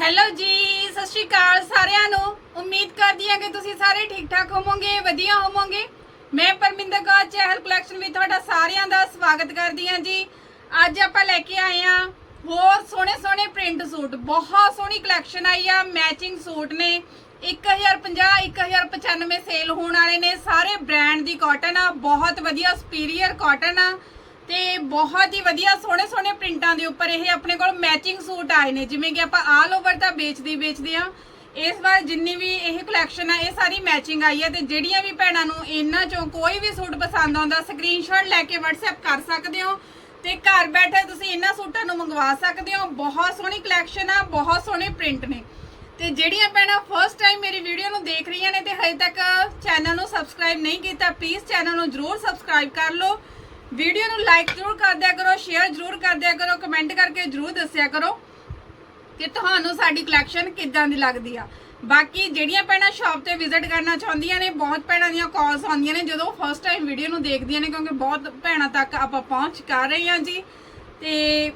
Hello ਜੀ, ਸਤਿ ਸ਼੍ਰੀ ਅਕਾਲ ਸਾਰਿਆਂ ਨੂੰ। ਉਮੀਦ ਕਰਦੀ ਹਾਂ ਕਿ ਤੁਸੀਂ ਸਾਰੇ ਠੀਕ ਠਾਕ ਹੋਵੋਗੇ, ਵਧੀਆ ਹੋਵੋਗੇ। ਮੈਂ ਪਰਮਿੰਦਰ ਕੌਰ ਚਹਿਲ ਕਲੈਕਸ਼ਨ ਵਿੱਚ ਤੁਹਾਡਾ ਸਾਰਿਆਂ ਦਾ ਸਵਾਗਤ ਕਰਦੀ ਹਾਂ ਜੀ। ਅੱਜ ਆਪਾਂ ਲੈ ਕੇ ਆਏ ਹਾਂ ਹੋਰ ਸੋਹਣੇ ਸੋਹਣੇ ਪ੍ਰਿੰਟ ਸੂਟ। ਬਹੁਤ ਸੋਹਣੀ ਕਲੈਕਸ਼ਨ ਆਈ ਆ ਮੈਚਿੰਗ ਸੂਟ ਨੇ। 1050 1095 ਸੇਲ ਹੋਣ ਵਾਲੇ ਨੇ। ਸਾਰੇ ਬ੍ਰਾਂਡ ਦੀ ਕਾਟਨ ਆ, ਬਹੁਤ ਵਧੀਆ ਸੁਪੀਰੀਅਰ ਕਾਟਨ ਆ। ਤੇ ਬਹੁਤ ਹੀ ਵਧੀਆ ਸੋਹਣੇ ਸੋਹਣੇ ਪ੍ਰਿੰਟਾਂ ਦੇ ਉੱਪਰ ਇਹ ਆਪਣੇ ਕੋਲ ਮੈਚਿੰਗ ਸੂਟ ਆਏ ਨੇ, ਜਿਵੇਂ ਕਿ ਆਪਾਂ ਆਲ ਓਵਰ ਤਾਂ ਵੇਚਦੀ ਵੇਚਦੇ ਆ ਇਸ ਵਾਰ ਜਿੰਨੀ ਵੀ ਇਹ ਕਲੈਕਸ਼ਨ ਆ, ਇਹ ਸਾਰੀ ਮੈਚਿੰਗ ਆਈ ਹੈ ਤੇ ਜਿਹੜੀਆਂ ਵੀ ਭੈਣਾਂ ਨੂੰ ਇਹਨਾਂ ਚੋਂ ਕੋਈ ਵੀ ਸੂਟ ਪਸੰਦ ਆਉਂਦਾ ਸਕਰੀਨਸ਼ਾਟ ਲੈ ਕੇ WhatsApp ਕਰ ਸਕਦੇ ਹੋ ਤੇ ਘਰ ਬੈਠੇ ਤੁਸੀਂ ਇਹਨਾਂ ਸੂਟਾਂ ਨੂੰ ਮੰਗਵਾ ਸਕਦੇ ਹੋ। ਬਹੁਤ ਸੋਹਣੀ ਕਲੈਕਸ਼ਨ ਆ, ਬਹੁਤ ਸੋਹਣੇ ਪ੍ਰਿੰਟ ਨੇ। ਤੇ ਜਿਹੜੀਆਂ ਭੈਣਾਂ ਫਰਸਟ ਟਾਈਮ ਮੇਰੀ ਵੀਡੀਓ ਨੂੰ ਦੇਖ ਰਹੀਆਂ ਨੇ ਤੇ ਹਜੇ ਤੱਕ ਚੈਨਲ ਨੂੰ ਸਬਸਕ੍ਰਾਈਬ ਨਹੀਂ ਕੀਤਾ ਪਲੀਜ਼ ਚੈਨਲ ਨੂੰ ਜਰੂਰ ਸਬਸਕ੍ਰਾਈਬ ਕਰ ਲਓ। ਵੀਡੀਓ ਨੂੰ ਲਾਈਕ ਜਰੂਰ ਕਰ ਦਿਆ ਕਰੋ ਸ਼ੇਅਰ ਜਰੂਰ ਕਰ ਦਿਆ ਕਰੋ ਕਮੈਂਟ ਕਰਕੇ ਜਰੂਰ ਦੱਸਿਆ ਕਰੋ ਕਿ ਤੁਹਾਨੂੰ ਸਾਡੀ ਕਲੈਕਸ਼ਨ ਕਿੱਦਾਂ ਦੀ ਲੱਗਦੀ ਆ। ਬਾਕੀ ਜਿਹੜੀਆਂ ਭੈਣਾਂ ਸ਼ਾਪ ਤੇ ਵਿਜ਼ਿਟ ਕਰਨਾ ਚਾਹੁੰਦੀਆਂ ਨੇ, ਬਹੁਤ ਭੈਣਾਂ ਦੀਆਂ ਕਾਲਸ ਆਉਂਦੀਆਂ ਨੇ, ਜਦੋਂ ਫਸਟ ਟਾਈਮ ਵੀਡੀਓ ਨੂੰ ਦੇਖਦੀਆਂ ਨੇ, ਕਿਉਂਕਿ ਬਹੁਤ ਭੈਣਾਂ ਤੱਕ ਆਪਾਂ ਪਹੁੰਚ ਕਰ ਰਹੇ ਹਾਂ ਜੀ। ਤੇ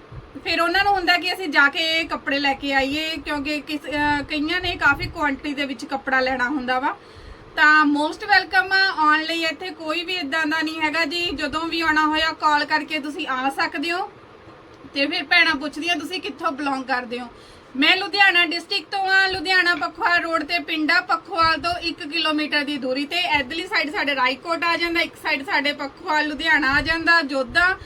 ਫਿਰ ਉਹਨਾਂ ਨੂੰ ਹੁੰਦਾ ਕਿ ਅਸੀਂ ਜਾ ਕੇ ਕੱਪੜੇ ਲੈ ਕੇ ਆਈਏ, ਕਿਉਂਕਿ ਕਿਸ ਕਈਆਂ ਨੇ ਕਾਫੀ ਕੁਆਂਟੀਟੀ ਦੇ ਵਿੱਚ ਕੱਪੜਾ ਲੈਣਾ ਹੁੰਦਾ ਵਾ। ਤਾਂ ਮੋਸਟ ਵੈਲਕਮ ਆਉਣ ਲਈ ਇੱਥੇ ਕੋਈ ਵੀ ਇਦਾਂ ਦਾ ਨਹੀਂ ਹੈਗਾ ਜੀ। ਜਦੋਂ ਵੀ ਆਉਣਾ ਹੋਇਆ ਕਾਲ ਕਰਕੇ ਤੁਸੀਂ ਆ ਸਕਦੇ ਹੋ। ਤੇ ਫਿਰ ਭੈਣਾਂ ਪੁੱਛਦੀਆਂ ਤੁਸੀਂ ਕਿੱਥੋਂ ਬਿਲੋਂਗ ਕਰਦੇ ਹੋ? ਮੈਂ ਲੁਧਿਆਣਾ ਡਿਸਟ੍ਰਿਕਟ ਤੋਂ ਆ। ਲੁਧਿਆਣਾ ਪਖਵਾਲ ਰੋਡ ਤੇ ਪਿੰਡਾ ਪਖਵਾਲ ਤੋਂ 1 ਕਿਲੋਮੀਟਰ ਦੀ ਦੂਰੀ ਤੇ। ਇਧਰਲੀ ਸਾਈਡ ਸਾਡੇ ਰਾਈਕੋਟ ਆ ਜਾਂਦਾ। ਇੱਕ ਸਾਈਡ ਸਾਡੇ ਪਖਵਾਲ ਲੁਧਿਆਣਾ ਆ ਜਾਂਦਾ, ਜੋਧਾ।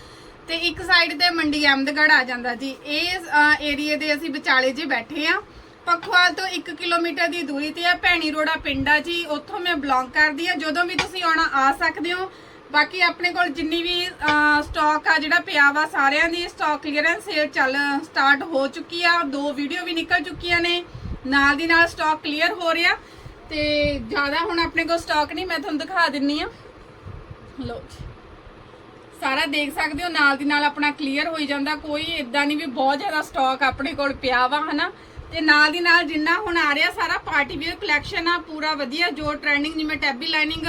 ਤੇ ਇੱਕ ਸਾਈਡ ਤੇ ਮੰਡੀ ਅਹਿਮਦਗੜ੍ਹ ਆ ਜਾਂਦਾ ਜੀ। ਇਸ ਏਰੀਏ ਦੇ ਅਸੀਂ ਵਿਚਾਲੇ ਜੇ ਬੈਠੇ ਆ। ਪਖਵਾਲ ਤੋਂ 1 ਕਿਲੋਮੀਟਰ ਦੀ ਦੂਰੀ ਤੇ ਆ ਭੈਣੀ ਰੋੜਾ ਪਿੰਡਾ ਜੀ ਉੱਥੋਂ ਮੈਂ ਬਿਲੋਂਗ ਕਰਦੀ ਆ ਜਦੋਂ ਵੀ ਤੁਸੀਂ ਆਉਣਾ, ਆ ਸਕਦੇ ਹੋ। ਬਾਕੀ ਆਪਣੇ ਕੋਲ ਜਿੰਨੀ ਵੀ ਸਟਾਕ ਆ ਜਿਹੜਾ ਪਿਆ ਵਾ ਸਾਰਿਆਂ ਦੀ ਸਟਾਕ ਕਲੀਅਰੈਂਸ ਸੇਲ ਚੱਲ ਸਟਾਰਟ ਹੋ ਚੁੱਕੀ ਆ। ਦੋ ਵੀਡੀਓ ਵੀ ਨਿਕਲ ਚੁੱਕੀਆਂ ਨੇ। ਨਾਲ ਦੀ ਨਾਲ ਸਟਾਕ ਕਲੀਅਰ ਹੋ ਰਿਹਾ। ਤੇ ਜ਼ਿਆਦਾ ਹੁਣ ਆਪਣੇ ਕੋਲ ਸਟਾਕ ਨਹੀਂ, ਮੈਂ ਤੁਹਾਨੂੰ ਦਿਖਾ ਦਿੰਨੀ ਆ। ਲਓ ਜੀ। ਸਾਰਾ ਦੇਖ ਸਕਦੇ ਹੋ, ਨਾਲ ਦੀ ਨਾਲ ਆਪਣਾ ਕਲੀਅਰ ਹੋਈ ਜਾਂਦਾ। ਕੋਈ ਇਦਾਂ ਨਹੀਂ ਵੀ ਬਹੁਤ ਜ਼ਿਆਦਾ ਸਟਾਕ ਆਪਣੇ ਕੋਲ ਪਿਆ ਵਾ, ਹਨਾ? ਤੇ ਨਾਲ ਦੀ ਨਾਲ ਜਿੰਨਾ ਹੁਣ ਆ ਰਿਹਾ ਸਾਰਾ ਪਾਰਟੀ ਵੇਅਰ ਕਲੈਕਸ਼ਨ ਆ, ਪੂਰਾ ਵਧੀਆ, ਜੋ ਟ੍ਰੈਂਡਿੰਗ ਜਿਵੇਂ ਟੈਬੀ ਲਾਈਨਿੰਗ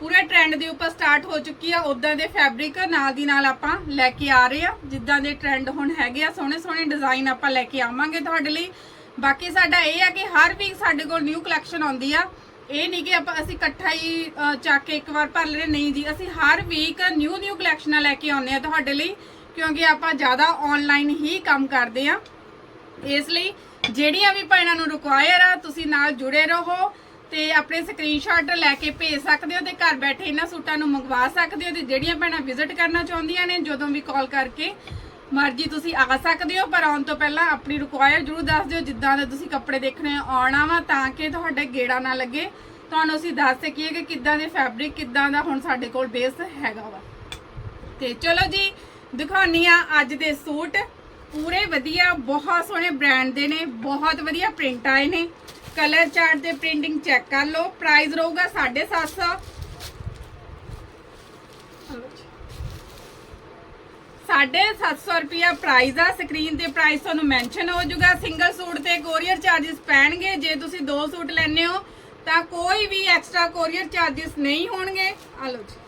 ਪੂਰੇ ਟ੍ਰੈਂਡ ਦੇ ਉੱਪਰ ਸਟਾਰਟ ਹੋ ਚੁੱਕੀ ਆ ਉਦਾਂ ਦੇ ਫੈਬਰਿਕ ਨਾਲ ਦੀ ਨਾਲ ਆਪਾਂ ਲੈ ਕੇ ਆ ਰਹੇ ਆ, ਜਿੱਦਾਂ ਦੇ ਟ੍ਰੈਂਡ ਹੁਣ ਹੈਗੇ ਆ, ਸੋਹਣੇ ਸੋਹਣੇ ਡਿਜ਼ਾਈਨ ਆਪਾਂ ਲੈ ਕੇ ਆਵਾਂਗੇ ਤੁਹਾਡੇ ਲਈ। ਬਾਕੀ ਸਾਡਾ ਇਹ ਆ ਕਿ ਹਰ ਵੀਕ ਸਾਡੇ ਕੋਲ ਨਿਊ ਕਲੈਕਸ਼ਨ ਆਉਂਦੀ ਆ। ਇਹ ਨਹੀਂ ਕਿ ਆਪਾਂ ਅਸੀਂ ਇਕੱਠਾ ਹੀ ਚੱਕ ਕੇ ਇੱਕ ਵਾਰ ਭਰ ਲੈਣੇ ਨਹੀਂ ਜੀ, ਅਸੀਂ ਹਰ ਵੀਕ ਨਿਊ ਨਿਊ ਕਲੈਕਸ਼ਨਾਂ ਲੈ ਕੇ ਆਉਂਦੇ ਆ ਤੁਹਾਡੇ ਲਈ, ਕਿਉਂਕਿ ਆਪਾਂ ਜ਼ਿਆਦਾ ਆਨਲਾਈਨ ਹੀ ਕੰਮ ਕਰਦੇ ਆ। ਇਸ ਲਈ ਜਿਹੜੀਆਂ ਵੀ ਭੈਣਾਂ ਨੂੰ ਰਿਕੁਆਇਰ ਆ ਤੁਸੀਂ ਨਾਲ ਜੁੜੇ ਰਹੋ ਤੇ ਆਪਣੇ ਸਕਰੀਨਸ਼ਾਟ ਲੈ ਕੇ ਭੇਜ ਸਕਦੇ ਹੋ ਤੇ ਘਰ ਬੈਠੇ ਇਹਨਾਂ ਸੂਟਾਂ ਨੂੰ ਮੰਗਵਾ ਸਕਦੇ ਹੋ ਤੇ ਜਿਹੜੀਆਂ ਭੈਣਾਂ ਵਿਜ਼ਿਟ ਕਰਨਾ ਚਾਹੁੰਦੀਆਂ ਨੇ ਜਦੋਂ ਵੀ ਕਾਲ ਕਰਕੇ ਮਰਜ਼ੀ ਤੁਸੀਂ ਆ ਸਕਦੇ ਹੋ ਪਰ ਆਉਣ ਤੋਂ ਪਹਿਲਾਂ ਆਪਣੀ ਰਿਕੁਆਇਰ ਜਰੂਰ ਦੱਸ ਦਿਓ ਜਿੱਦਾਂ ਦੇ ਤੁਸੀਂ ਕੱਪੜੇ ਦੇਖਣੇ ਆ, ਆਉਣਾ ਵਾ ਤਾਂ ਕਿ ਤੁਹਾਡੇ ਗੇੜਾ ਨਾ ਲੱਗੇ। ਤੁਹਾਨੂੰ ਅਸੀਂ ਦੱਸ ਸਕੀਏ ਕਿ ਕਿੱਦਾਂ ਦੇ ਫੈਬਰਿਕ ਕਿੱਦਾਂ ਦਾ ਹੁਣ ਸਾਡੇ ਕੋਲ ਬੇਸ ਹੈਗਾ ਵਾ। ਤੇ ਚਲੋ ਜੀ ਦਿਖਾਉਣੀ ਆ ਅੱਜ ਦੇ ਸੂਟ। ਪੂਰੇ ਵਧੀਆ, ਬਹੁਤ ਸੋਹਣੇ ਬ੍ਰਾਂਡ ਦੇ ਨੇ, ਬਹੁਤ ਵਧੀਆ ਪ੍ਰਿੰਟ ਆਏ ਨੇ। ਕਲਰ ਚਾਰਟ 'ਤੇ ਪ੍ਰਿੰਟਿੰਗ ਚੈੱਕ ਕਰ ਲਓ ਪ੍ਰਾਈਸ ਰਹੂਗਾ 750 750 ਰੁਪਿਆ ਪ੍ਰਾਈਸ ਆ ਸਕਰੀਨ ਤੇ ਪ੍ਰਾਈਸ ਤੁਹਾਨੂੰ ਮੈਂਸ਼ਨ ਹੋ ਜਾਊਗਾ। ਸਿੰਗਲ ਸੂਟ ਤੇ ਕੋਰੀਅਰ ਚਾਰजेस ਪੈਣਗੇ, ਜੇ ਤੁਸੀਂ ਦੋ ਸੂਟ ਲੈਣੇ ਹੋ, ਤਾਂ ਕੋਈ ਵੀ ਐਕਸਟਰਾ ਕੋਰੀਅਰ ਚਾਰजेस ਨਹੀਂ ਹੋਣਗੇ। ਆ ਲਓ ਜੀ।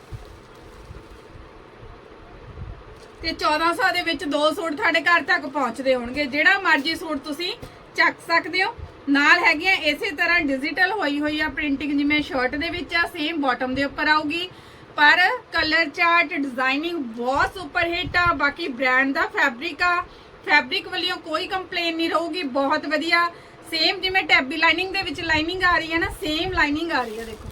ਤੇ 1400 ਦੇ ਵਿੱਚ ਦੋ ਸੂਟ ਤੁਹਾਡੇ ਘਰ ਤੱਕ ਪਹੁੰਚਦੇ ਹੋਣਗੇ। ਜਿਹੜਾ ਮਰਜ਼ੀ ਸੂਟ ਤੁਸੀਂ ਚੱਕ ਸਕਦੇ ਹੋ। ਨਾਲ ਹੈਗੀਆਂ ਇਸੇ ਤਰ੍ਹਾਂ ਡਿਜੀਟਲ ਹੋਈ ਹੋਈ ਆ ਪ੍ਰਿੰਟਿੰਗ ਜਿਵੇਂ ਸ਼ਰਟ ਦੇ ਵਿੱਚ ਆ ਸੇਮ ਬਾਟਮ ਦੇ ਉੱਪਰ ਆਊਗੀ। ਪਰ ਕਲਰ ਚਾਰਟ ਡਿਜ਼ਾਈਨਿੰਗ ਬਹੁਤ ਸੁਪਰ ਹਿੱਟ ਆ। ਬਾਕੀ ਬ੍ਰਾਂਡ ਦਾ ਫੈਬਰਿਕ ਆ। ਫੈਬਰਿਕ ਵੱਲੋਂ ਕੋਈ ਕੰਪਲੇਨ ਨਹੀਂ ਰਹੂਗੀ, ਬਹੁਤ ਵਧੀਆ। ਸੇਮ ਜਿਵੇਂ ਟੈਬੀ ਲਾਈਨਿੰਗ ਦੇ ਵਿੱਚ ਲਾਈਨਿੰਗ ਆ ਰਹੀ ਹੈ ਨਾ ਸੇਮ ਲਾਈਨਿੰਗ ਆ ਰਹੀ ਹੈ, ਦੇਖੋ।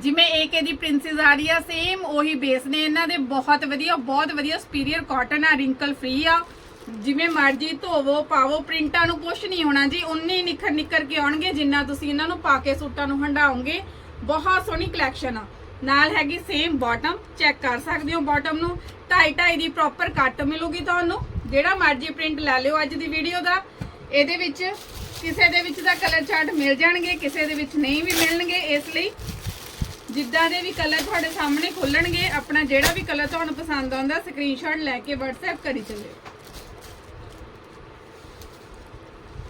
ਜਿਵੇਂ ਏਕੇ ਦੀ ਪ੍ਰਿੰਸੈਸ ਆ ਰਹੀ ਆ ਸੇਮ ਉਹੀ ਬੇਸ ਨੇ ਇਹਨਾਂ ਦੇ, ਬਹੁਤ ਵਧੀਆ ਬਹੁਤ ਵਧੀਆ ਸੁਪੀਰੀਅਰ ਕਾਟਨ ਆ ਰਿੰਕਲ ਫ੍ਰੀ ਆ। ਜਿਵੇਂ ਮਰਜ਼ੀ ਧੋਵੋ, ਪਾਵੋ, ਪ੍ਰਿੰਟਾਂ ਨੂੰ ਕੁਝ ਨਹੀਂ ਹੋਣਾ ਜੀ ਉਨੇ ਨਿਖਰ ਨਿਕਰ ਕੇ ਆਉਣਗੇ, ਜਿੰਨਾ ਤੁਸੀਂ ਇਹਨਾਂ ਨੂੰ ਪਾ ਕੇ ਸੂਟਾਂ ਨੂੰ ਹੰਡਾਓਗੇ। ਬਹੁਤ ਸੋਹਣੀ ਕਲੈਕਸ਼ਨ ਆ। ਨਾਲ ਹੈਗੀ ਸੇਮ ਬਾਟਮ ਚੈੱਕ ਕਰ ਸਕਦੇ ਹੋ ਬਾਟਮ ਨੂੰ। 2.5 2.5 ਦੀ ਪ੍ਰੋਪਰ ਕੱਟ ਮਿਲੂਗੀ ਤੁਹਾਨੂੰ। ਜਿਹੜਾ ਮਰਜ਼ੀ ਪ੍ਰਿੰਟ ਲੈ ਲਿਓ ਅੱਜ ਦੀ ਵੀਡੀਓ ਦਾ। ਇਹਦੇ ਵਿੱਚ ਕਿਸੇ ਦੇ ਵਿੱਚ ਦਾ ਕਲਰ ਚਾਰਟ ਮਿਲ ਜਾਣਗੇ, ਕਿਸੇ ਦੇ ਵਿੱਚ ਨਹੀਂ ਵੀ ਮਿਲਣਗੇ ਇਸ ਲਈ। ਜਿੱਦਾਂ ਦੇ ਵੀ ਕਲਰ ਤੁਹਾਡੇ ਸਾਹਮਣੇ ਖੋਲਣਗੇ, ਆਪਣਾ ਜਿਹੜਾ ਵੀ ਕਲਰ ਤੁਹਾਨੂੰ ਪਸੰਦ ਆਉਂਦਾ ਸਕਰੀਨਸ਼ਾਟ ਲੈ ਕੇ WhatsApp ਕਰੀ ਚੱਲਿਓ।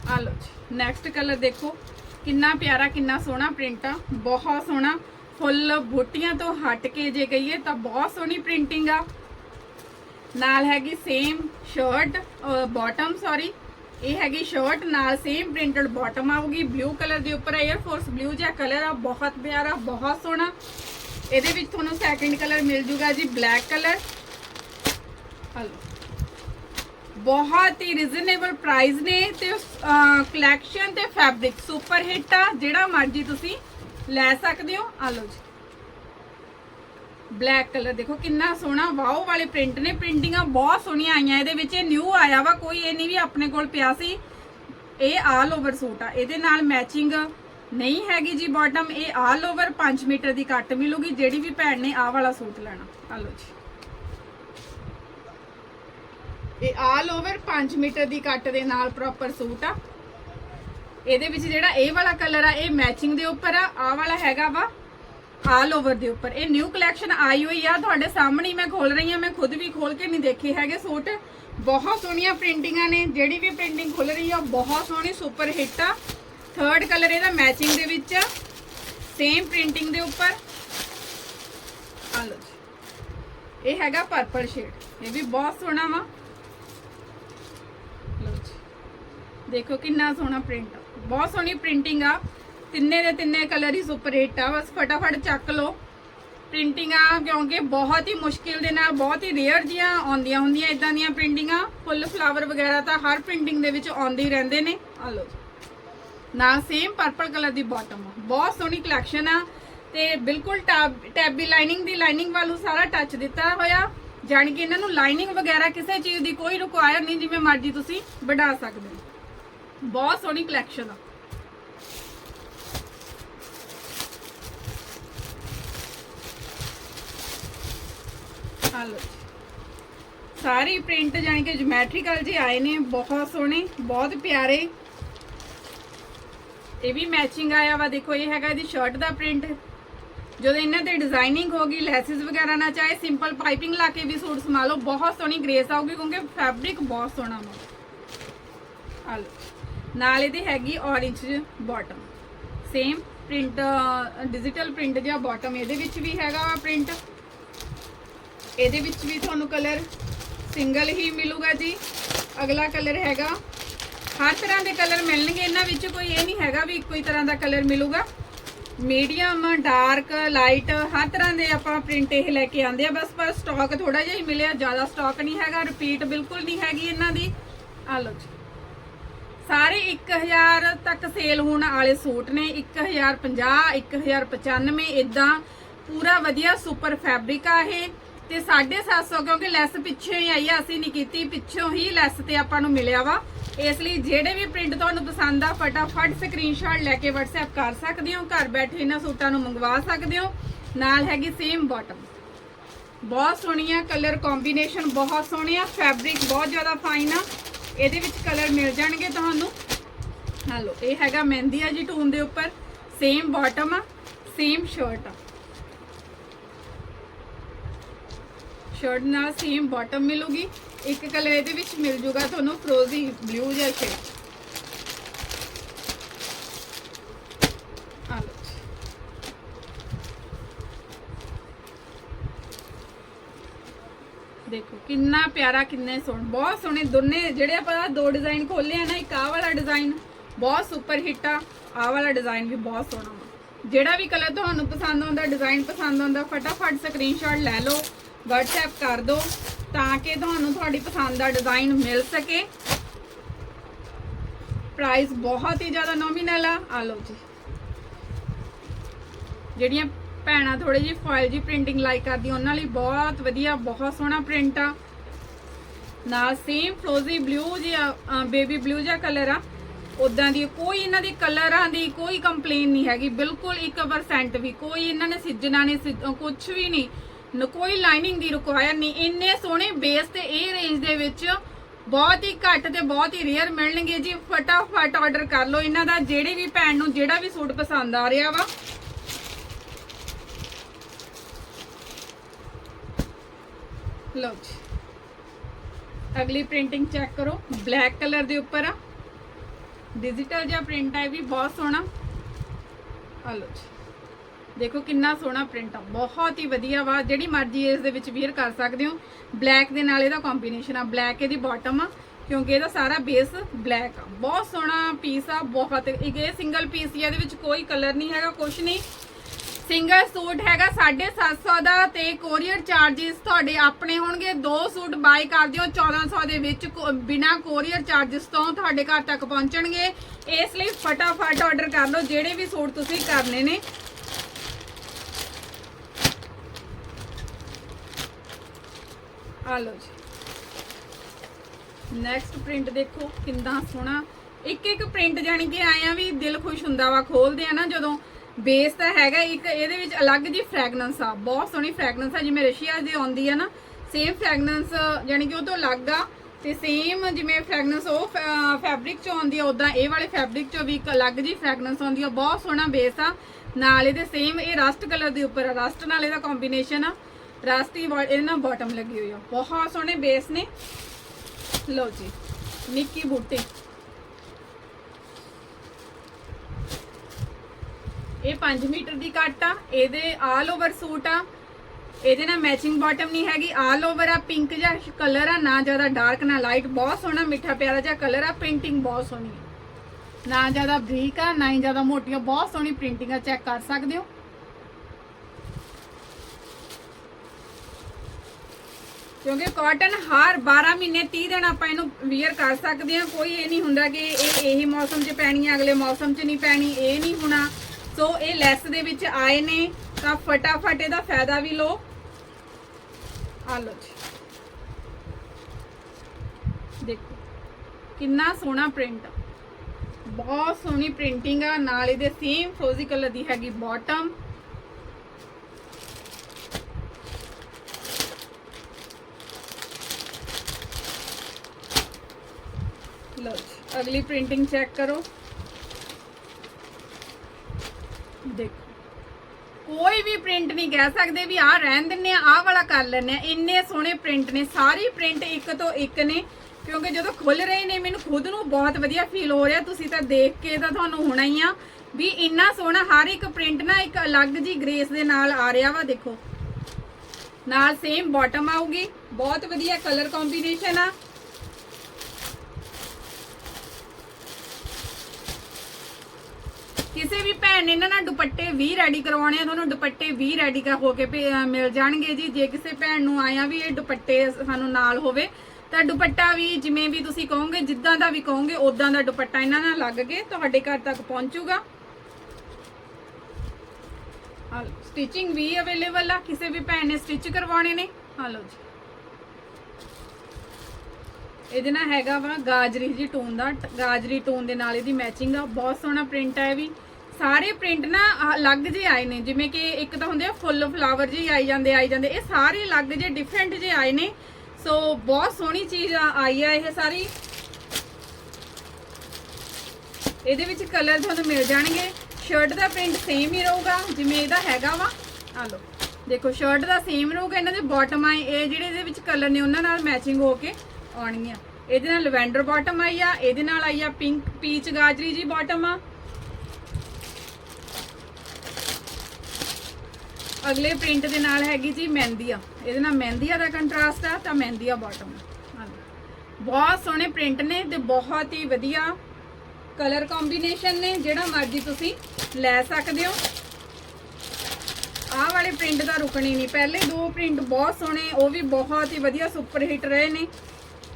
ਆ ਲਓ ਜੀ ਨੈਕਸਟ ਕਲਰ ਦੇਖੋ। ਕਿੰਨਾ ਪਿਆਰਾ, ਕਿੰਨਾ ਸੋਹਣਾ ਪ੍ਰਿੰਟ ਆ, ਬਹੁਤ ਸੋਹਣਾ। ਫੁੱਲ ਬੂਟੀਆਂ ਤੋਂ ਹਟ ਕੇ ਜੇ ਕਹੀਏ ਤਾਂ ਬਹੁਤ ਸੋਹਣੀ ਪ੍ਰਿੰਟਿੰਗ ਆ। ਨਾਲ ਹੈਗੀ ਸੇਮ ਸ਼ਰਟ ਬਾਟਮ ਸੌਰੀ ਇਹ ਹੈਗੀ ਸ਼ਰਟ, ਨਾਲ ਸੇਮ ਪ੍ਰਿੰਟਡ ਬਾਟਮ ਆਊਗੀ ਬਲੂ ਕਲਰ ਦੇ ਉੱਪਰ 에ਅਰ ਫੋਰਸ ਬਲੂ ਜਿਹਾ ਕਲਰ ਆ, ਬਹੁਤ ਪਿਆਰਾ, ਬਹੁਤ ਸੋਹਣਾ। ਇਹਦੇ ਵਿੱਚ ਤੁਹਾਨੂੰ ਸੈਕੰਡ ਕਲਰ ਮਿਲ ਜੂਗਾ ਜੀ ਬਲੈਕ ਕਲਰ ਹਲੋ। ਬਹੁਤ ਹੀ ਰੀਜ਼ਨੇਬਲ ਪ੍ਰਾਈਸ ਨੇ ਤੇ ਕਲੈਕਸ਼ਨ ਤੇ ਫੈਬਰਿਕ ਸੁਪਰ ਹਿੱਟ ਆ, ਜਿਹੜਾ ਮਰਜ਼ੀ ਤੁਸੀਂ ਲੈ ਸਕਦੇ ਹੋ। ਆ ਲਓ ਜੀ। ਬਲੈਕ ਕਲਰ ਦੇਖੋ ਕਿੰਨਾ ਸੋਹਣਾ, ਵਾਓ ਵਾਲੇ ਪ੍ਰਿੰਟ ਨੇ, ਪ੍ਰਿੰਟਿੰਗਾਂ ਬਹੁਤ ਸੋਹਣੀਆਂ ਆਈਆਂ, ਇਹਦੇ ਵਿੱਚ ਇਹ ਨਿਊ ਆਇਆ ਵਾ, ਕੋਈ ਇਹ ਨਹੀਂ ਵੀ ਆਪਣੇ ਕੋਲ ਪਿਆ ਸੀ। ਇਹ ਆਲ ਓਵਰ ਸੂਟ ਆ। ਇਹਦੇ ਨਾਲ ਮੈਚਿੰਗ ਨਹੀਂ ਹੈਗੀ ਜੀ ਬਾਟਮ ਇਹ ਆਲ ਓਵਰ 5 ਮੀਟਰ ਦੀ ਕੱਟ ਮਿਲੂਗੀ, ਜਿਹੜੀ ਵੀ ਭੈਣ ਨੇ ਆਹ ਵਾਲਾ ਸੂਟ ਲੈਣਾ। ਆ ਲਓ ਜੀ। ਇਹ ਆਲ ਓਵਰ 5 ਮੀਟਰ ਦੀ ਕੱਟ ਦੇ ਨਾਲ ਪ੍ਰੋਪਰ ਸੂਟ ਆ। ਇਹਦੇ ਵਿੱਚ ਜਿਹੜਾ ਇਹ ਵਾਲਾ ਕਲਰ ਆ, ਇਹ ਮੈਚਿੰਗ ਦੇ ਉੱਪਰ ਆ, ਆਹ ਵਾਲਾ ਹੈਗਾ ਵਾ। ਆਲ ਓਵਰ ਦੇ ਉੱਪਰ। ਇਹ ਨਿਊ ਕਲੈਕਸ਼ਨ ਆਈ ਹੋਈ ਆ, ਤੁਹਾਡੇ ਸਾਹਮਣੇ ਮੈਂ ਖੋਲ ਰਹੀ ਆ ਮੈਂ ਖੁਦ ਵੀ ਖੋਲ ਕੇ ਨਹੀਂ ਦੇਖੇ ਹੈਗੇ ਸੂਟ। ਬਹੁਤ ਸੋਹਣੀਆਂ ਪ੍ਰਿੰਟਿੰਗਾਂ ਨੇ, ਜਿਹੜੀ ਵੀ ਪ੍ਰਿੰਟਿੰਗ ਖੁੱਲ ਰਹੀ ਆ, ਬਹੁਤ ਸੋਹਣੀ ਸੁਪਰ ਹਿੱਟ ਆ। ਥਰਡ ਕਲਰ ਇਹਦਾ ਮੈਚਿੰਗ ਦੇ ਵਿੱਚ ਆ। ਸੇਮ ਪ੍ਰਿੰਟਿੰਗ ਦੇ ਉੱਪਰ। ਆ ਲਓ ਜੀ। ਇਹ ਹੈਗਾ ਪਰਪਲ ਸ਼ੇਡ ਇਹ ਵੀ ਬਹੁਤ ਸੋਹਣਾ ਵਾ। ਲਓ ਜੀ। ਦੇਖੋ ਕਿੰਨਾ ਸੋਹਣਾ ਪ੍ਰਿੰਟ ਬਹੁਤ ਸੋਹਣੀ ਪ੍ਰਿੰਟਿੰਗ ਆ। ਤਿੰਨੇ ਦੇ ਤਿੰਨੇ ਕਲਰ ਹੀ ਸੁਪਰ ਹਿੱਟ ਆ। ਬਸ ਫਟਾਫਟ ਚੱਕ ਲਓ। ਪ੍ਰਿੰਟਿੰਗਾਂ ਕਿਉਂਕਿ ਬਹੁਤ ਹੀ ਮੁਸ਼ਕਿਲ ਦੇ ਨਾਲ, ਬਹੁਤ ਹੀ ਰੇਅਰ ਜੀਆਂ ਆਉਂਦੀਆਂ ਹੁੰਦੀਆਂ ਇਦਾਂ ਦੀਆਂ ਪ੍ਰਿੰਟਿੰਗਾਂ। ਫੁੱਲ ਫਲਾਵਰ ਵਗੈਰਾ ਤਾਂ ਹਰ ਪ੍ਰਿੰਟਿੰਗ ਦੇ ਵਿੱਚ ਆਉਂਦੇ ਹੀ ਰਹਿੰਦੇ ਨੇ। ਆ ਲਓ ਜੀ। ਨਾਲ ਸੇਮ ਪਰਪਲ ਕਲਰ ਦੀ ਬਾਟਮ ਆ। ਬਹੁਤ ਸੋਹਣੀ ਕਲੈਕਸ਼ਨ ਆ ਤੇ ਬਿਲਕੁਲ ਟੈਬ- ਟੈਬੀ ਲਾਈਨਿੰਗ ਦੀ ਲਾਈਨਿੰਗ ਵਾਲੂ ਸਾਰਾ ਟੱਚ ਦਿੱਤਾ ਹੋਇਆ। ਜਾਣੀ ਕਿ ਇਹਨਾਂ ਨੂੰ ਲਾਈਨਿੰਗ ਵਗੈਰਾ ਕਿਸੇ ਚੀਜ਼ ਦੀ ਕੋਈ ਰਿਕੁਆਇਰ ਨਹੀਂ, ਜਿਵੇਂ ਮਰਜ਼ੀ ਤੁਸੀਂ ਵਧਾ ਸਕਦੇ ਹੋ। ਬਹੁਤ ਸੋਹਣੀ ਕਲੈਕਸ਼ਨ ਆ। ਆ ਲਓ ਜੀ। ਪ੍ਰਿੰਟ ਜਾਣੀ ਕਿ ਜਿਓਮੈਟ੍ਰੀਕਲ ਜੀ ਆਏ ਨੇ, ਬਹੁਤ ਸੋਹਣੇ, ਬਹੁਤ ਪਿਆਰੇ। ਇਹ ਵੀ ਮੈਚਿੰਗ ਆਇਆ ਵਾ, ਦੇਖੋ, ਇਹ ਹੈਗਾ ਇਹਦੀ ਸ਼ਰਟ ਦਾ ਪ੍ਰਿੰਟ ਜਦੋਂ ਇਹਨਾਂ ਤੇ ਡਿਜ਼ਾਈਨਿੰਗ ਹੋਗੀ ਲੈਸਿਸ ਵਗੈਰਾ ਨਾ ਚਾਹੇ ਸਿੰਪਲ ਪਾਈਪਿੰਗ ਲਾ ਕੇ ਵੀ ਸੂਟ ਸਮਾ ਲਓ ਬਹੁਤ ਸੋਹਣੀ ਗ੍ਰੇਸ ਆਊਗੀ, ਕਿਉਂਕਿ ਫੈਬਰਿਕ ਬਹੁਤ ਸੋਹਣਾ ਵਾ। ਆ ਨਾਲ ਇਹਦੀ ਹੈਗੀ orange bottom same print digital print ਜਿਹਾ ਬਾਟਮ ਇਹਦੇ ਵਿੱਚ ਵੀ ਹੈਗਾ ਵਾ ਪ੍ਰਿੰਟ ਇਹਦੇ ਵਿੱਚ ਵੀ ਤੁਹਾਨੂੰ ਕਲਰ ਸਿੰਗਲ ਹੀ ਮਿਲੂਗਾ ਜੀ। ਅਗਲਾ ਕਲਰ ਹੈਗਾ। ਹਰ ਤਰ੍ਹਾਂ ਦੇ ਕਲਰ ਮਿਲਣਗੇ। ਇਹਨਾਂ ਵਿੱਚ ਕੋਈ ਇਹ ਨਹੀਂ ਹੈਗਾ ਵੀ ਇੱਕੋ ਹੀ ਤਰ੍ਹਾਂ ਦਾ ਕਲਰ ਮਿਲੂਗਾ। ਮੀਡੀਅਮ, ਡਾਰਕ, ਲਾਈਟ, ਹਰ ਤਰ੍ਹਾਂ ਦੇ ਆਪਾਂ ਪ੍ਰਿੰਟ ਇਹ ਲੈ ਕੇ ਆਂਦੇ ਆ। ਬਸ ਪਰ ਸਟਾਕ ਥੋੜਾ ਜਿਹਾ ਹੀ ਮਿਲਿਆ। ਜ਼ਿਆਦਾ ਸਟਾਕ ਨਹੀਂ ਹੈਗਾ। ਰਿਪੀਟ ਬਿਲਕੁਲ ਨਹੀਂ ਹੈਗੀ ਇਹਨਾਂ ਦੀ। ਆ ਲਓ ਜੀ। ਸਾਰੇ 1000 ਤੱਕ ਸੇਲ ਹੋਣ ਵਾਲੇ ਸੂਟ ਨੇ। 1050 1095 ਇਦਾਂ ਪੂਰਾ ਵਧੀਆ ਸੁਪਰ ਫੈਬਰਿਕ ਆ ਇਹ। ਤੇ 750 ਕਿਉਂਕਿ ਲੈਸ ਪਿੱਛੇ ਹੀ ਆਈ ਆ, ਅਸੀਂ ਨਹੀਂ ਕੀਤੀ, ਪਿੱਛੋਂ ਹੀ ਲੈਸ ਤੇ ਆਪਾਂ ਨੂੰ ਮਿਲਿਆ ਵਾ। ਇਸ ਲਈ ਜਿਹੜੇ ਵੀ ਪ੍ਰਿੰਟ ਤੁਹਾਨੂੰ ਪਸੰਦ ਆ, ਫਟਾਫਟ ਸਕਰੀਨਸ਼ਾਟ ਲੈ ਕੇ WhatsApp ਕਰ ਸਕਦੇ ਹੋ, ਘਰ ਬੈਠੇ ਇਹਨਾਂ ਸੂਟਾਂ ਨੂੰ ਮੰਗਵਾ ਸਕਦੇ ਹੋ। ਨਾਲ ਹੈਗੀ ਸੇਮ ਬਾਟਮ ਬਹੁਤ ਸੋਹਣੀ ਆ ਕਲਰ ਕੰਬੀਨੇਸ਼ਨ ਬਹੁਤ ਸੋਹਣੀਆਂ ਫੈਬਰਿਕ ਬਹੁਤ ਜ਼ਿਆਦਾ ਫਾਈਨ ਆ। ਇਹਦੇ ਵਿੱਚ ਕਲਰ ਮਿਲ ਜਾਣਗੇ ਤੁਹਾਨੂੰ। ਹਲੋ, ਇਹ ਹੈਗਾ ਮਹਿੰਦੀ ਆ ਜੀ ਟੂਨ ਦੇ ਉੱਪਰ। ਸੇਮ ਬਾਟਮ ਆ ਸੇਮ ਸ਼ਰਟ ਆ। ਸ਼ਰਟ ਨਾਲ ਸੇਮ ਬਾਟਮ ਮਿਲੂਗੀ। ਇੱਕ ਕਲਰ ਇਹਦੇ ਵਿੱਚ ਮਿਲ ਜੂਗਾ ਤੁਹਾਨੂੰ ਫਰੋਜ਼ੀ ਬਲੂ ਜਿਹਾ ਸ਼ੇਡ ਦੇਖੋ, ਕਿੰਨਾ ਪਿਆਰਾ, ਕਿੰਨੇ ਸੋਹਣੇ, ਬਹੁਤ ਸੋਹਣੇ ਦੋਨੇ ਜਿਹੜੇ ਆਪਾਂ ਦੋ ਡਿਜ਼ਾਈਨ ਖੋਲੇ ਆ ਨਾ, ਇੱਕ ਆਹ ਵਾਲਾ ਡਿਜ਼ਾਈਨ ਬਹੁਤ ਸੁਪਰ ਹਿੱਟ ਆ, ਆਹ ਵਾਲਾ ਡਿਜ਼ਾਈਨ ਵੀ ਬਹੁਤ ਸੋਹਣਾ ਵਾ। ਜਿਹੜਾ ਵੀ ਕਲਰ ਤੁਹਾਨੂੰ ਪਸੰਦ ਆਉਂਦਾ ਡਿਜ਼ਾਈਨ ਪਸੰਦ ਆਉਂਦਾ, ਫਟਾਫਟ ਸਕਰੀਨਸ਼ਾਟ ਲੈ ਲਓ। WhatsApp ਕਰ ਦਿਓ ਤਾਂ ਕਿ ਤੁਹਾਨੂੰ ਤੁਹਾਡੀ ਪਸੰਦ ਦਾ ਡਿਜ਼ਾਈਨ ਮਿਲ ਸਕੇ। ਪ੍ਰਾਈਸ ਬਹੁਤ ਹੀ ਜ਼ਿਆਦਾ ਨੋਮੀਨਲ ਆ। ਆ ਲਓ ਜੀ। ਜਿਹੜੀਆਂ ਭੈਣਾਂ ਥੋੜੀ ਜਿਹੀ ਫਾਇਲ ਜੀ ਪ੍ਰਿੰਟਿੰਗ ਲਾਈਕ ਕਰਦੀਆਂ ਉਹਨਾਂ ਲਈ ਬਹੁਤ ਵਧੀਆ, ਬਹੁਤ ਸੋਹਣਾ ਪ੍ਰਿੰਟ ਆ। ਨਾਲ ਸੇਮ ਫਰੋਜ਼ੀ ਬਲੂ ਜਿਹਾ ਬੇਬੀ ਬਲੂ ਜਿਹਾ ਕਲਰ ਆ। ਉਦਾਂ ਦੀ ਕੋਈ ਇਹਨਾਂ ਦੀ ਕਲਰਾਂ ਦੀ ਕੋਈ ਕੰਪਲੇਨ ਨਹੀਂ ਹੈਗੀ। ਬਿਲਕੁਲ 1% ਵੀ। ਕੋਈ ਇਹਨਾਂ ਨੇ ਸਿੱਜਣਾ ਨਹੀਂ ਕੁਝ ਵੀ ਨਹੀਂ। ਨ ਕੋਈ ਲਾਈਨਿੰਗ ਦੀ ਰਿਕੁਆਇਰ ਨਹੀਂ। ਇੰਨੇ ਸੋਹਣੇ ਬੇਸ ਤੇ ਇਹ ਰੇਂਜ ਦੇ ਵਿੱਚ ਬਹੁਤ ਹੀ ਘੱਟ ਤੇ ਬਹੁਤ ਹੀ ਰੇਅਰ ਮਿਲਣਗੇ ਜੀ। ਫਟਾਫਟ ਆਰਡਰ ਕਰ ਲਓ ਇਹਨਾਂ ਦਾ। ਜਿਹੜੀ ਵੀ ਭੈਣ ਨੂੰ ਜਿਹੜਾ ਵੀ ਸੂਟ ਪਸੰਦ ਆ ਰਿਹਾ ਵਾ। ਲਓ ਜੀ। ਅਗਲੀ ਪ੍ਰਿੰਟਿੰਗ ਚੈੱਕ ਕਰੋ। ਬਲੈਕ ਕਲਰ ਦੇ ਉੱਪਰ ਆ। ਡਿਜੀਟਲ ਜਿਹਾ ਪ੍ਰਿੰਟ ਹੈ ਇਹ ਵੀ ਬਹੁਤ ਸੋਹਣਾ। ਆ ਲਓ ਜੀ। ਦੇਖੋ ਕਿੰਨਾ ਸੋਹਣਾ ਪ੍ਰਿੰਟ ਆ, ਬਹੁਤ ਹੀ ਵਧੀਆ ਵਾ, ਜਿਹੜੀ ਮਰਜ਼ੀ ਇਸ ਦੇ ਵਿੱਚ ਵੀਅਰ ਕਰ ਸਕਦੇ ਹੋ। ਬਲੈਕ ਦੇ ਨਾਲ ਇਹਦਾ ਕੰਬੀਨੇਸ਼ਨ ਆ ਬਲੈਕ ਇਹਦੀ ਬਾਟਮ ਆ, ਕਿਉਂਕਿ ਇਹਦਾ ਸਾਰਾ ਬੇਸ ਬਲੈਕ ਆ। ਬਹੁਤ ਸੋਹਣਾ ਪੀਸ ਆ, ਬਹੁਤ ਇਹ ਸਿੰਗਲ ਪੀਸ ਹੀ ਆ, ਇਹਦੇ ਵਿੱਚ ਕੋਈ ਕਲਰ ਨਹੀਂ ਹੈਗਾ ਕੁਝ ਨਹੀਂ। ਸਿੰਗਲ ਸੂਟ ਹੈਗਾ 750 ਦਾ ਤੇ ਕੋਰੀਅਰ ਚਾਰजेस ਤੁਹਾਡੇ ਆਪਣੇ ਹੋਣਗੇ। ਦੋ ਸੂਟ ਬਾਈ ਕਰ ਦਿਓ 1400 ਦੇ ਵਿੱਚ ਬਿਨਾ ਕੋਰੀਅਰ ਚਾਰजेस ਤੋਂ ਤੁਹਾਡੇ ਘਰ ਤੱਕ ਪਹੁੰਚਣਗੇ। ਇਸ ਲਈ ਫਟਾਫਟ ਆਰਡਰ ਕਰ ਲਓ, ਜਿਹੜੇ ਵੀ ਸੂਟ ਤੁਸੀਂ ਕਰਨੇ ਨੇ। ਆ ਲਓ ਜੀ। ਨੈਕਸਟ ਪ੍ਰਿੰਟ ਦੇਖੋ, ਕਿੰਨਾ ਸੋਹਣਾ। ਇੱਕ ਇੱਕ ਪ੍ਰਿੰਟ ਜਾਣੀ ਕਿ ਆਇਆ ਵੀ ਦਿਲ ਖੁਸ਼ ਹੁੰਦਾ ਵਾ, ਖੋਲਦੇ ਆ ਨਾ ਜਦੋਂ। ਬੇਸ ਤਾਂ ਹੈਗਾ ਇੱਕ, ਇਹਦੇ ਵਿੱਚ ਅਲੱਗ ਜੀ ਫ੍ਰੈਗਨੈਂਸ ਆ, ਬਹੁਤ ਸੋਹਣੀ ਫ੍ਰੈਗਨੈਂਸ ਆ, ਜਿਵੇਂ ਰਸ਼ੀਆ ਦੀ ਆਉਂਦੀ ਆ ਨਾ ਸੇਮ ਫ੍ਰੈਗਨੈਂਸ ਜਾਣੀ ਕਿ ਉਹ ਤੋਂ ਅਲੱਗ ਆ, ਤੇ ਸੇਮ ਜਿਵੇਂ ਫ੍ਰੈਗਨੈਂਸ ਉਹ ਫੈਬਰਿਕ ਚ ਆਉਂਦੀ ਆ ਉਦਾਂ ਇਹ ਵਾਲੇ ਫੈਬਰਿਕ ਚ ਵੀ ਇੱਕ ਅਲੱਗ ਜੀ ਫ੍ਰੈਗਨੈਂਸ ਆਉਂਦੀ ਆ, ਬਹੁਤ ਸੋਹਣਾ ਬੇਸ ਆ। ਨਾਲ ਇਹਦੇ ਸੇਮ ਇਹ ਰਸਟ ਕਲਰ ਦੇ ਉੱਪਰ ਰਸਟ ਨਾਲ ਇਹਦਾ ਕੰਬੀਨੇਸ਼ਨ ਆ। ਰਸਟੀ ਇਹਦੇ ਨਾਲ ਬਾਟਮ ਲੱਗੀ ਹੋਈ ਆ। ਬਹੁਤ ਸੋਹਣੇ ਬੇਸ ਨੇ। ਲਓ ਜੀ, ਨਿੱਕੀ ਬੂਟੀ। ਇਹ 5 ਮੀਟਰ ਦੀ ਕੱਟ ਆ, ਇਹਦੇ ਆਲ ਓਵਰ ਸੂਟ ਆ। ਇਹਦੇ ਨਾਲ ਮੈਚਿੰਗ ਬਾਟਮ ਨਹੀਂ ਹੈਗੀ ਆਲ ਓਵਰ ਆ ਪਿੰਕ ਜਿਹਾ ਕਲਰ ਆ, ਨਾ ਜ਼ਿਆਦਾ ਡਾਰਕ ਨਾ ਲਾਈਟ ਬਹੁਤ ਸੋਹਣਾ ਮਿੱਠਾ ਪਿਆਰਾ ਜਿਹਾ ਕਲਰ ਆ ਪ੍ਰਿੰਟਿੰਗ ਬਹੁਤ ਸੋਹਣੀ ਹੈ ਨਾ ਜ਼ਿਆਦਾ ਬਰੀਕ ਆ, ਨਾ ਹੀ ਜ਼ਿਆਦਾ ਮੋਟੀਆਂ, ਬਹੁਤ ਸੋਹਣੀ ਪ੍ਰਿੰਟਿੰਗ ਆ ਚੈੱਕ ਕਰ ਸਕਦੇ ਹੋ। ਕਿਉਂਕਿ ਕਾਟਨ ਹਰ 12 ਮਹੀਨੇ 30 ਦਿਨ ਆਪਾਂ ਇਹਨੂੰ ਵੇਅਰ ਕਰ ਸਕਦੇ ਹਾਂ। ਕੋਈ ਇਹ ਨਹੀਂ ਹੁੰਦਾ ਕਿ ਇਹ ਇਹੀ ਮੌਸਮ 'ਚ ਪੈਣੀ ਹੈ ਅਗਲੇ ਮੌਸਮ 'ਚ ਨਹੀਂ ਪੈਣੀ, ਇਹ ਨਹੀਂ ਹੋਣਾ। ਸੋ ਇਹ ਲੈਸ ਦੇ ਵਿੱਚ ਆਏ ਨੇ, ਤਾਂ ਫਟਾਫਟ ਇਹਦਾ ਫਾਇਦਾ ਵੀ ਲਓ। ਆ ਲਓ ਜੀ। ਦੇਖੋ, ਕਿੰਨਾ ਸੋਹਣਾ ਪ੍ਰਿੰਟ ਬਹੁਤ ਸੋਹਣੀ ਪ੍ਰਿੰਟਿੰਗ ਆ, ਨਾਲ ਇਹਦੇ ਸੇਮ ਫੋਜੀ ਕਲਰ ਦੀ ਹੈਗੀ ਬਾਟਮ ਲਓ ਜੀ ਅਗਲੀ ਪ੍ਰਿੰਟਿੰਗ ਚੈੱਕ ਕਰੋ। ਦੇਖੋ। ਕੋਈ ਵੀ ਪ੍ਰਿੰਟ ਨਹੀਂ ਕਹਿ ਸਕਦੇ ਵੀ ਆਹ ਰਹਿਣ ਦਿੰਨੇ ਆ, ਆਹ ਵਾਲਾ ਕਰ ਲੈਣੇ ਆ। ਇੰਨੇ ਸੋਹਣੇ ਪ੍ਰਿੰਟ ਨੇ, ਸਾਰੀ ਪ੍ਰਿੰਟ ਇੱਕ ਤੋਂ ਇੱਕ ਨੇ। ਕਿਉਂਕਿ ਜਦੋਂ ਖੁੱਲ ਰਹੇ ਨੇ, ਮੈਨੂੰ ਖੁਦ ਨੂੰ ਬਹੁਤ ਵਧੀਆ ਫੀਲ ਹੋ ਰਿਹਾ। ਤੁਸੀਂ ਤਾਂ ਦੇਖ ਕੇ ਤਾਂ ਤੁਹਾਨੂੰ ਹੋਣਾ ਹੀ ਆ ਵੀ ਇੰਨਾ ਸੋਹਣਾ ਹਰ ਇੱਕ ਪ੍ਰਿੰਟ ਨਾ ਇੱਕ ਅਲੱਗ ਜੀ ਗ੍ਰੇਸ ਦੇ ਨਾਲ ਆ ਰਿਹਾ ਵਾ, ਦੇਖੋ। ਨਾਲ ਸੇਮ ਬਾਟਮ ਆਊਗੀ। ਬਹੁਤ ਵਧੀਆ ਕਲਰ ਕੰਬੀਨੇਸ਼ਨ ਆ। ਕਿਸੇ ਵੀ ਭੈਣ ਨੇ ਇਹਨਾਂ ਨਾਲ ਦੁਪੱਟੇ ਵੀ ਰੈਡੀ ਕਰਵਾਉਣੇ ਆ ਤੁਹਾਨੂੰ ਦੁਪੱਟੇ ਵੀ ਰੈਡੀ ਹੋ ਕੇ ਭੇ- ਮਿਲ ਜਾਣਗੇ ਜੀ। ਜੇ ਕਿਸੇ ਭੈਣ ਨੂੰ ਆਇਆ ਵੀ ਇਹ ਦੁਪੱਟੇ ਸਾਨੂੰ ਨਾਲ ਹੋਵੇ, ਤਾਂ ਦੁਪੱਟਾ ਵੀ ਜਿਵੇਂ ਵੀ ਤੁਸੀਂ ਕਹੋਗੇ, ਜਿੱਦਾਂ ਦਾ ਵੀ ਕਹੋਗੇ ਉਦਾਂ ਦਾ ਦੁਪੱਟਾ ਇਹਨਾਂ ਨਾਲ ਲੱਗ ਕੇ ਤੁਹਾਡੇ ਘਰ ਤੱਕ ਪਹੁੰਚੂਗਾ। ਹਾਂ ਸਟਿਚਿੰਗ ਵੀ ਅਵੇਲੇਬਲ ਆ। ਕਿਸੇ ਵੀ ਭੈਣ ਨੇ ਸਟਿਚ ਕਰਵਾਉਣੇ ਨੇ। ਆ ਲਓ ਜੀ। ਇਹਦੇ ਨਾਲ ਹੈਗਾ ਵਾ ਗਾਜਰੀ ਜੀ ਟੋਨ ਦਾ, ਗਾਜਰੀ ਟੋਨ ਦੇ ਨਾਲ ਇਹਦੀ ਮੈਚਿੰਗ ਆ। ਬਹੁਤ ਸੋਹਣਾ ਪ੍ਰਿੰਟ ਆ ਇਹ ਵੀ। ਸਾਰੇ ਪ੍ਰਿੰਟ ਨਾ ਅਲੱਗ ਜਿਹੇ ਆਏ ਨੇ, ਜਿਵੇਂ ਕਿ ਇੱਕ ਤਾਂ ਹੁੰਦੇ ਆ ਫੁੱਲ ਫਲਾਵਰ ਜਿਹੇ ਆਈ ਜਾਂਦੇ ਆਈ ਜਾਂਦੇ, ਇਹ ਸਾਰੇ ਅਲੱਗ ਜਿਹੇ ਡਿਫਰੈਂਟ ਜਿਹੇ ਆਏ ਨੇ। ਸੋ ਬਹੁਤ ਸੋਹਣੀ ਚੀਜ਼ ਆ- ਆਈ ਆ ਇਹ ਸਾਰੀ। ਇਹਦੇ ਵਿੱਚ ਕਲਰ ਤੁਹਾਨੂੰ ਮਿਲ ਜਾਣਗੇ। ਸ਼ਰਟ ਦਾ ਪ੍ਰਿੰਟ ਸੇਮ ਹੀ ਰਹੂਗਾ, ਜਿਵੇਂ ਇਹਦਾ ਹੈਗਾ ਵਾ। ਆ ਲਓ, ਦੇਖੋ ਸ਼ਰਟ ਦਾ ਸੇਮ ਰਹੂਗਾ, ਇਹਨਾਂ ਦੇ ਬਾਟਮ ਆਏ, ਇਹ ਜਿਹੜੇ ਇਹਦੇ ਵਿੱਚ ਕਲਰ ਨੇ, ਉਹਨਾਂ ਨਾਲ ਮੈਚਿੰਗ ਹੋ ਕੇ ਆਉਣਗੀਆਂ। ਇਹਦੇ ਨਾਲ ਲਵੈਂਡਰ ਬਾਟਮ ਆਈ ਆ, ਇਹਦੇ ਨਾਲ ਆਈ ਆ ਪਿੰਕ ਪੀਚ ਗਾਜਰੀ ਜੀ ਬਾਟਮ ਆ। ਅਗਲੇ ਪ੍ਰਿੰਟ ਦੇ ਨਾਲ ਹੈਗੀ ਜੀ ਮਹਿੰਦੀਆ। ਇਹਦੇ ਨਾਲ ਮਹਿੰਦੀਆ ਦਾ ਕੰਟਰਾਸਟ ਆ, ਤਾਂ ਮਹਿੰਦੀਆ ਬਾਟਮ ਬਹੁਤ ਸੋਹਣੇ ਪ੍ਰਿੰਟ ਨੇ ਤੇ ਬਹੁਤ ਹੀ ਵਧੀਆ ਕਲਰ ਕੰਬੀਨੇਸ਼ਨ ਨੇ, ਜਿਹੜਾ ਮਰਜ਼ੀ ਤੁਸੀਂ ਲੈ ਸਕਦੇ ਹੋ। ਆਹ ਵਾਲੇ ਪ੍ਰਿੰਟ ਦਾ ਰੁਕਣੀ ਨਹੀਂ। ਪਹਿਲੇ ਦੋ ਪ੍ਰਿੰਟ ਬਹੁਤ ਸੋਹਣੇ, ਉਹ ਵੀ ਬਹੁਤ ਹੀ ਵਧੀਆ ਸੁਪਰ ਹਿੱਟ ਰਹੇ ਨੇ।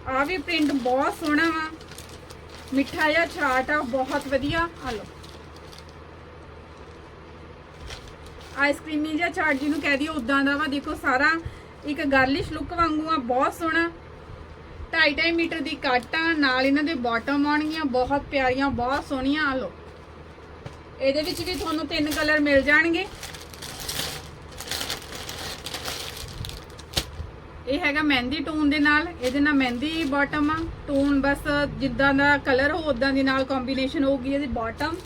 ਆਹ ਵੀ ਪ੍ਰਿੰਟ ਬਹੁਤ ਸੋਹਣਾ ਵਾ। ਮਿੱਠਾ ਜਿਹਾ ਛਾਟ ਆ, ਬਹੁਤ ਵਧੀਆ। ਆ ਲਓ। ਆਈਸਕ੍ਰੀਮੀ ਜਾਂ ਚਾਟ ਜਿਹਨੂੰ ਕਹਿ ਦਈਏ ਉਦਾਂ ਦਾ ਵਾ। ਦੇਖੋ, ਸਾਰਾ ਇੱਕ ਗਾਰਲਿਸ਼ ਲੁੱਕ ਵਾਂਗੂ ਆ, ਬਹੁਤ ਸੋਹਣਾ। 2.5 ਮੀਟਰ ਦੀ ਕੱਟ ਆ, ਨਾਲ ਇਹਨਾਂ ਦੇ ਬਾਟਮ ਆਉਣਗੀਆਂ, ਬਹੁਤ ਪਿਆਰੀਆਂ, ਬਹੁਤ ਸੋਹਣੀਆਂ, ਆ ਲਓ। ਇਹਦੇ ਵਿੱਚ ਵੀ ਤੁਹਾਨੂੰ ਤਿੰਨ ਕਲਰ ਮਿਲ ਜਾਣਗੇ। ਇਹ ਹੈਗਾ ਮਹਿੰਦੀ ਟੋਨ ਦੇ ਨਾਲ, ਇਹਦੇ ਨਾਲ ਮਹਿੰਦੀ ਬਾਟਮ ਆ। ਟੋਨ ਬਸ ਜਿੱਦਾਂ ਦਾ ਕਲਰ ਹੋ ਉਦਾਂ ਦੀ ਨਾਲ ਕੰਬੀਨੇਸ਼ਨ ਹੋਊਗੀ ਇਹਦੀ ਬਾਟਮ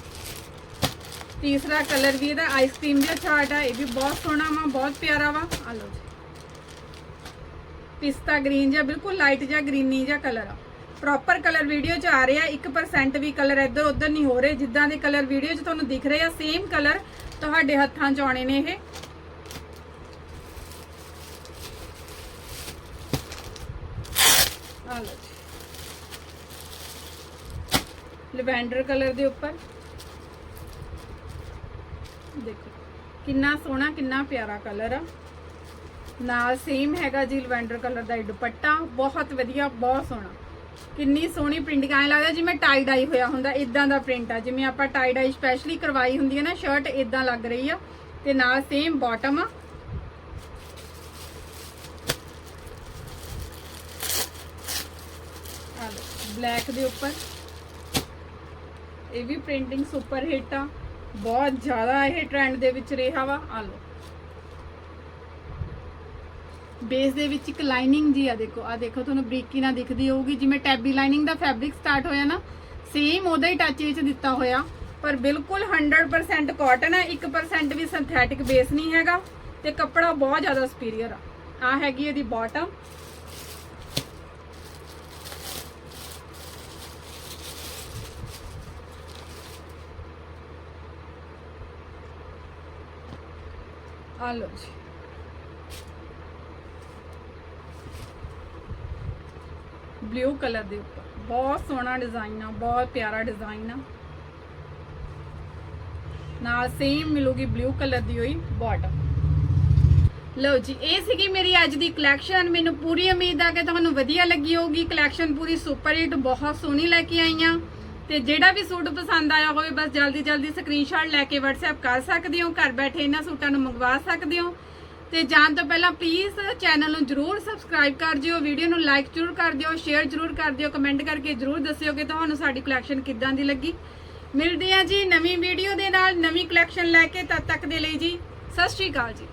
ਤੀਸਰਾ ਕਲਰ ਵੀ ਇਹਦਾ ਆਈਸਕ੍ਰੀਮ ਜਿਹਾ ਚਾਰਟ ਆ, ਇਹ ਵੀ ਬਹੁਤ ਸੋਹਣਾ ਵਾ, ਬਹੁਤ ਪਿਆਰਾ ਵਾ। ਆ ਲਓ ਜੀ। ਪਿਸਤਾ ਗ੍ਰੀਨ ਜਿਹਾ, ਬਿਲਕੁਲ ਲਾਈਟ ਜਿਹਾ ਗ੍ਰੀਨੀ ਜਿਹਾ ਕਲਰ ਆ। ਪ੍ਰੋਪਰ ਕਲਰ ਵੀਡੀਓ 'ਚ ਆ ਰਿਹਾ 1% ਵੀ ਕਲਰ ਇੱਧਰ ਉੱਧਰ ਨਹੀਂ ਹੋ ਰਹੇ। ਜਿੱਦਾਂ ਦੇ ਕਲਰ ਵੀਡੀਓ 'ਚ ਤੁਹਾਨੂੰ ਦਿਖ ਰਹੇ ਆ ਸੇਮ ਕਲਰ ਤੁਹਾਡੇ ਹੱਥਾਂ 'ਚ ਆਉਣੇ ਨੇ ਇਹ। ਆ ਲਵੈਂਡਰ ਕਲਰ ਦੇ ਉੱਪਰ। ਦੇਖੋ, ਕਿੰਨਾ ਸੋਹਣਾ, ਕਿੰਨਾ ਪਿਆਰਾ ਕਲਰ ਆ। ਨਾਲ ਸੇਮ ਹੈਗਾ ਜੀ ਲਵੈਂਡਰ ਕਲਰ ਦਾ ਇਹ ਦੁਪੱਟਾ, ਬਹੁਤ ਵਧੀਆ, ਬਹੁਤ ਸੋਹਣਾ। ਕਿੰਨੀ ਸੋਹਣੀ ਪ੍ਰਿੰਟਿੰਗ ਐ ਲੱਗਦਾ ਜਿਵੇਂ ਟਾਈ ਡਾਈ ਹੋਇਆ ਹੁੰਦਾ ਇਦਾਂ ਦਾ ਪ੍ਰਿੰਟ ਆ। ਜਿਵੇਂ ਆਪਾਂ ਟਾਈ ਡਾਈ ਸਪੈਸ਼ਲੀ ਕਰਵਾਈ ਹੁੰਦੀ ਹੈ ਨਾ ਸ਼ਰਟ ਇਦਾਂ ਲੱਗ ਰਹੀ ਆ। ਤੇ ਨਾਲ ਸੇਮ ਬਾਟਮ ਆ। ਬਲੈਕ ਦੇ ਉੱਪਰ। ਇਹ ਵੀ ਪ੍ਰਿੰਟਿੰਗ ਸੁਪਰ ਹਿੱਟ ਆ। ਬਹੁਤ ਜ਼ਿਆਦਾ ਇਹ ਟ੍ਰੈਂਡ ਦੇ ਵਿੱਚ ਰਿਹਾ ਵਾ। ਆ ਲਓ। ਬੇਸ ਦੇ ਵਿੱਚ ਇੱਕ ਲਾਈਨਿੰਗ ਜੀ ਆ, ਦੇਖੋ। ਆ ਦੇਖੋ, ਤੁਹਾਨੂੰ ਬਰੀਕੀ ਨਾਲ ਦਿਖਦੀ ਹੋਊਗੀ। ਜਿਵੇਂ ਟੈਬੀ ਲਾਈਨਿੰਗ ਦਾ ਫੈਬਰਿਕ ਸਟਾਰਟ ਹੋਇਆ ਨਾ ਸੇਮ ਉਹਦਾ ਹੀ ਟੱਚ ਵਿੱਚ ਦਿੱਤਾ ਹੋਇਆ। ਪਰ ਬਿਲਕੁਲ 100% ਕਾਟਨ ਹੈ 1% ਵੀ ਸਿੰਥੈਟਿਕ ਬੇਸ ਨਹੀਂ ਹੈਗਾ। ਤੇ ਕੱਪੜਾ ਬਹੁਤ ਜ਼ਿਆਦਾ ਸੁਪੀਰੀਅਰ ਆ। ਆ ਹੈਗੀ ਇਹਦੀ ਬਾਟਮ ਆ ਲਓ ਜੀ ਬਲੂ ਕਲਰ ਦੇ ਉੱਪਰ। ਬਹੁਤ ਸੋਹਣਾ ਡਿਜ਼ਾਈਨ ਆ, ਬਹੁਤ ਪਿਆਰਾ ਡਿਜ਼ਾਈਨ ਆ। ਨਾਲ ਸੇਮ ਮਿਲੂਗੀ ਬਲੂ ਕਲਰ ਦੀ ਹੋਈ ਬਾਟਮ ਲਓ ਜੀ, ਇਹ ਸੀਗੀ ਮੇਰੀ ਅੱਜ ਦੀ ਕਲੈਕਸ਼ਨ ਮੈਨੂੰ ਪੂਰੀ ਉਮੀਦ ਆ ਕਿ ਤੁਹਾਨੂੰ ਵਧੀਆ ਲੱਗੀ ਹੋਊਗੀ। ਕਲੈਕਸ਼ਨ ਪੂਰੀ ਸੁਪਰ ਹਿੱਟ ਬਹੁਤ ਸੋਹਣੀ ਲੈ ਕੇ ਆਈ ਆ ਤੇ ਜਿਹੜਾ ਵੀ ਸੂਟ ਪਸੰਦ ਆਇਆ ਹੋਵੇ, ਬਸ ਜਲਦੀ ਜਲਦੀ ਸਕਰੀਨਸ਼ਾਟ ਲੈ ਕੇ WhatsApp ਕਰ ਸਕਦੇ ਹੋ, ਘਰ ਬੈਠੇ ਇਹਨਾਂ ਸੂਟਾਂ ਨੂੰ ਮੰਗਵਾ ਸਕਦੇ ਹੋ। ਤੇ ਜਾਣ ਤੋਂ ਪਹਿਲਾਂ ਪਲੀਜ਼ ਚੈਨਲ ਨੂੰ ਜਰੂਰ ਸਬਸਕ੍ਰਾਈਬ ਕਰ ਦਿਓ ਵੀਡੀਓ ਨੂੰ ਲਾਈਕ ਜਰੂਰ ਕਰ ਦਿਓ ਸ਼ੇਅਰ ਜਰੂਰ ਕਰ ਦਿਓ ਕਮੈਂਟ ਕਰਕੇ ਜਰੂਰ ਦੱਸਿਓ ਕਿ ਤੁਹਾਨੂੰ ਸਾਡੀ ਕਲੈਕਸ਼ਨ ਕਿੱਦਾਂ ਦੀ ਲੱਗੀ। ਮਿਲਦੇ ਆ ਜੀ ਨਵੀਂ ਵੀਡੀਓ ਦੇ ਨਾਲ, ਨਵੀਂ ਕਲੈਕਸ਼ਨ ਲੈ ਕੇ, ਤਦ ਤੱਕ ਦੇ ਲਈ ਜੀ, ਸਤਿ ਸ਼੍ਰੀ ਅਕਾਲ ਜੀ।